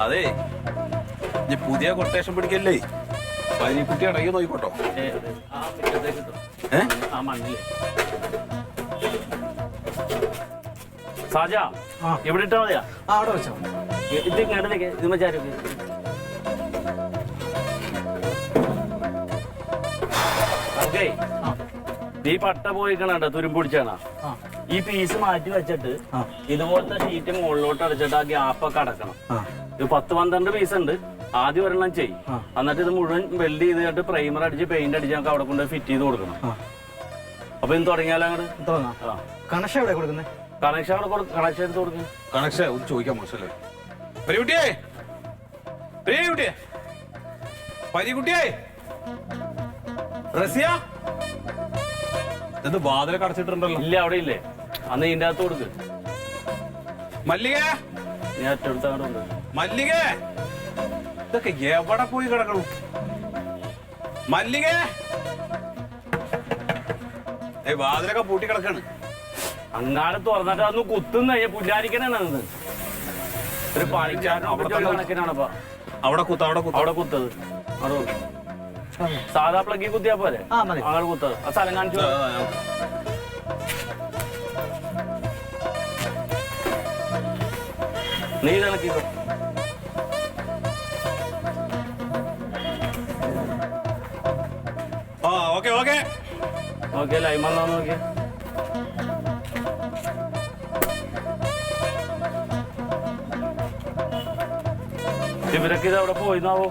അതെ. ഇനി പുതിയ കൊട്ടേഷൻ പിടിക്കല്ലേ? പനിക്കുട്ടി അടങ്ങി നോക്കിക്കോട്ടോ. ഏ, സാജ എവിടെ ഇട്ടാ മതിയാ? അവിടെ വെച്ചോ. ഇത് ഓക്കേ. നീ പട്ട പോയിക്കണണ്ട തുരുമ്പ് പിടിച്ചാണ. ആ. ഈ പീസ് മാറ്റി വെച്ചിട്ട്. ഇതുപോലത്തെ ഷീറ്റ് മുകളിലോട്ട് അടച്ചിട്ട് ആ ഗ്യാപ്പൊക്കെ അടക്കണം. ആ. ഇത് പത്ത് പന്ത്രണ്ട് പീസ് ഉണ്ട്. ആദ്യം ഒരെണ്ണം ചെയ്യും. എന്നിട്ട് ഇത് മുഴുവൻ വെൽഡ് ചെയ്തിട്ട് പ്രൈമർ അടിച്ച് പെയിന്റ് അടിച്ച് നമുക്ക് അവിടെ കൊണ്ട് ഫിറ്റ് ചെയ്ത് കൊടുക്കണം. അപ്പൊ ഇത് തുടങ്ങിയാലോ അങ്ങോട്ട് കണക്ഷൻ എവിടെ കൊടുക്കുന്നത് കണക്ഷൻ അവിടെ കണക്ഷൻ എടുത്ത് കൊടുക്കും. കണക്ഷൻ ഒന്ന് ചോദിക്കാൻ മോശമല്ലേ പരിക്കുട്ടിയേ പരിക്കുട്ടിയേ പരിക്കുട്ടിയേ റസിയ? ഇത് വാതിലൊക്കെ അടച്ചിട്ടുണ്ടല്ലോ. ഇല്ല അവിടെ ഇല്ലേ. അന്ന് ഇതിന്റെ അകത്ത് കൊടുക്ക്. മല്ലിക? മല്ലിക ഇതൊക്കെ എവിടെ പോയി കിടക്കണം? മല്ലിക! ഏയ് വാതിലൊക്കെ പൂട്ടി കിടക്കാണ്. അങ്ങാട് തുറന്നിട്ട് അന്ന് കുത്തുന്ന പുല്ലാരിക്കനാണ് ഒരു പണിക്കാരൻ കണക്കിനാണപ്പാ അവിടെ കുത്ത അവിടെ കുത്ത. അവിടെ കുത്തത്. സാധാ പ്ലഗി കുത്തിയാ പോലെ. അങ്ങനെ കുത്തത്. ആ സ്ഥലം കാണിച്ചു നീ ഇതണക്കിക്കോ ആ ഓക്കെ ഓക്കെ. ഓക്കെ ലൈം വന്നോ നോക്കിയേ. ഇവരൊക്കെ ഇത് അവിടെ പോയിന്നാവോ?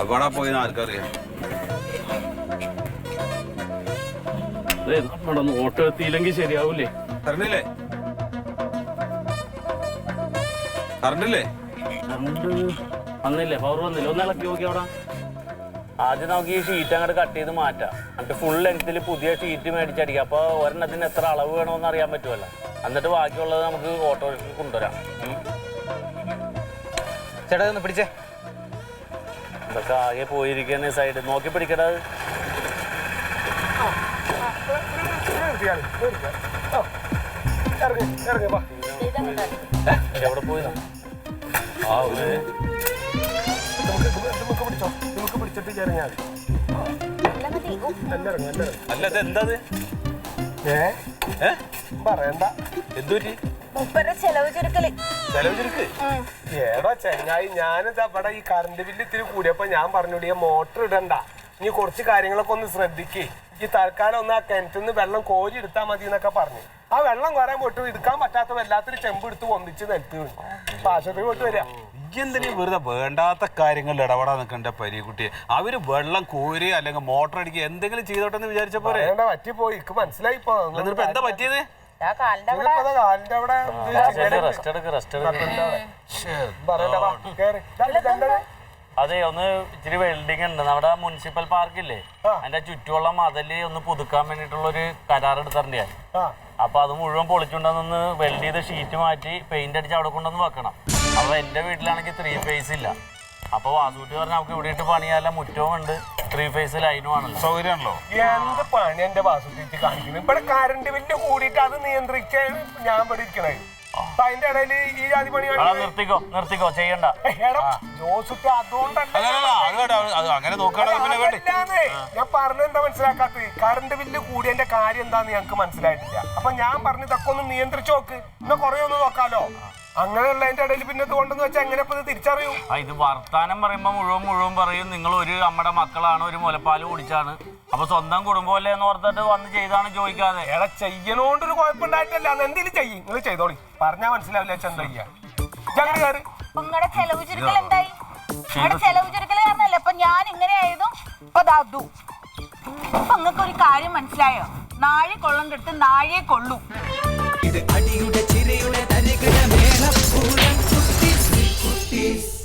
എവിടെ പോയിന്ന് ആർക്കറിയാം. നമ്മുടെ നോട്ട് എത്തിയില്ലെങ്കിൽ ശരിയാവൂലേ? കറണ്ടില്ലേ കറണ്ടില്ലേ കറണ്ട് വന്നില്ലേ പവർ വന്നില്ല ഒന്നിളക്കി നോക്കി അവിടെ ആദ്യം നമുക്ക് ഈ ഷീറ്റ് അങ്ങോട്ട് കട്ട് ചെയ്ത് മാറ്റാം എന്നിട്ട് ഫുൾ ലെങ്ത്തിൽ പുതിയ ഷീറ്റ് മേടിച്ചടിക്കാം അപ്പോൾ ഒരെണ്ണത്തിന് എത്ര അളവ് വേണമെന്ന് അറിയാൻ പറ്റുമല്ലോ എന്നിട്ട് ബാക്കിയുള്ളത് നമുക്ക് ഓട്ടോറിക്ഷ കൊണ്ടുവരാം. ചേട്ടാ ഒന്ന് പിടിച്ചേ ഇതൊക്കെ ആകെ പോയിരിക്കുന്ന സൈഡ് നോക്കി പിടിക്കണത് എവിടെ ചെങ്ങായി ഞാനിത് അവിടെ ഈ കറണ്ട് ബില്ല് ഇത്തിരി കൂടിയപ്പോ ഞാൻ പറഞ്ഞോടി മോട്ടർ ഇടണ്ട ഇനി കുറച്ച് കാര്യങ്ങളൊക്കെ ഒന്ന് ശ്രദ്ധിക്കേ ഈ തൽക്കാലം ഒന്ന് ആ കിണറ്റിന്ന് വെള്ളം കോരി എടുത്താൽ മതി എന്നൊക്കെ പറഞ്ഞു. ആ വെള്ളം കോരാൻ പോയിട്ട് എടുക്കാൻ പറ്റാത്ത വല്ലാത്തൊരു ചെമ്പ് എടുത്ത് ഒന്നിച്ച് നിലത്ത് വീണു അപ്പൊ ആശുപത്രി പോയിട്ട് വരിക എന്തിനീ വെറുതെ വേണ്ടാത്ത കാര്യങ്ങളിൽ ഇടപെടാൻ നിൽക്കണ്ട പരിക്കുട്ടിയെ അവർ വെള്ളം കോരി അല്ലെങ്കിൽ മോട്ടർ അടിക്കുക എന്തെങ്കിലും ചെയ്തോട്ടെ എന്ന് വിചാരിച്ച പോരെ? പറയണ്ട പറ്റിപ്പോയി. മനസ്സിലായി എന്താ പറ്റിയത്? അതെ ഒന്ന് ഇച്ചിരി വെൽഡിങ് ഉണ്ട്. നമ്മുടെ മുനിസിപ്പൽ പാർക്കില്ലേ അതിന്റെ ചുറ്റുമുള്ള മതൽ ഒന്ന് പുതുക്കാൻ വേണ്ടിട്ടുള്ള ഒരു കരാർ എടുത്തിട്ടുണ്ട് ഞാൻ. അപ്പൊ അത് മുഴുവൻ പൊളിച്ചുണ്ടെന്ന് വെൽഡ് ചെയ്ത് ഷീറ്റ് മാറ്റി പെയിന്റ് അടിച്ച് അവിടെ കൊണ്ടുവന്ന് വെക്കണം. അപ്പൊ എന്റെ വീട്ടിലാണെങ്കിൽ ത്രീ ഫേസ് ഇല്ല. അപ്പൊ വാസൂട്ടി പറഞ്ഞാൽ നമുക്ക് ഇവിടെ ഇട്ട് പണിയല്ല മുറ്റവും ഉണ്ട്. ത്രീ ഫേസ് ലൈനും ആണല്ലോ. സൗകര്യമാണല്ലോ? എന്ത് പണി എന്റെ വാസൂട്ടി കാണിക്കുന്നു ഇവിടെ കറണ്ട് ബില്ല് കൂടിയിട്ട് അത് നിയന്ത്രിക്കാൻ ഞാൻ ഇവിടെ ഇരിക്കണേ. അതിന്റെ ഇടയിൽ ഈ ജാതി പണി നിർത്തിക്കോ നിർത്തിക്കോ ചെയ്യണ്ട. ജോസുട്ടി അതുകൊണ്ടല്ല അങ്ങനെ. ഞാൻ പറഞ്ഞെന്താ മനസ്സിലാക്കാത്തത് കറണ്ട് ബില്ല് കൂടിയതിന്റെ കാര്യം എന്താന്ന് ഞങ്ങൾക്ക് മനസ്സിലായിട്ടില്ല. അപ്പൊ ഞാൻ പറഞ്ഞു ഇതൊക്കെ ഒന്ന് നിയന്ത്രിച്ചു നോക്ക്. എന്നാ കുറെ ഒന്ന് നോക്കാലോ. അങ്ങനെയുള്ളതിന്റെ ഇടയിൽ പിന്നെ ഇത് കൊണ്ടെന്ന് വെച്ചാൽ എങ്ങനെ ഇപ്പൊ ഇത് തിരിച്ചറിയൂ? ആ ഇത് വർത്താനം പറയുമ്പോ മുഴുവൻ മുഴുവൻ പറയും. നിങ്ങൾ ഒരു നമ്മുടെ മക്കളാണ് ഒരു മുലപ്പാൽ കുടിച്ചാണ്. അപ്പൊ സ്വന്തം കുടുംബമല്ലേ എന്ന് ഓർത്തിട്ട് വന്ന് ചെയ്താണ് ചോദിക്കാതെ. എടാ ചെയ്യണോണ്ടൊരു കുഴപ്പമുണ്ടായിട്ടല്ല. അത് എന്തെങ്കിലും ചെയ്യും. നിങ്ങൾ ചെയ്തോളി. പറഞ്ഞാ മനസ്സിലാവില്ല വെച്ചാൽ എന്താ ചെയ്യാ. ഞങ്ങൾ കയറി നിങ്ങളുടെ ചെലവ് ചുരുക്കൽ എന്തായി? നിങ്ങളുടെ ചെലവ് ചുരുക്കൽ കാരണല്ലേ? ഇപ്പൊ ഞാൻ ഇങ്ങനെ ആയതും ഇപ്പൊ ദാദു അതും ഇപ്പൊ നിങ്ങൾക്ക് ഒരു കാര്യം മനസ്സിലായോ? നാഴി കൊള്ളണ്ടിട്ട് നാഴിയെ കൊള്ളൂ. ഇത് അടിയുടെ ചിരിയുടെ തരികിട Kutis, Kutis.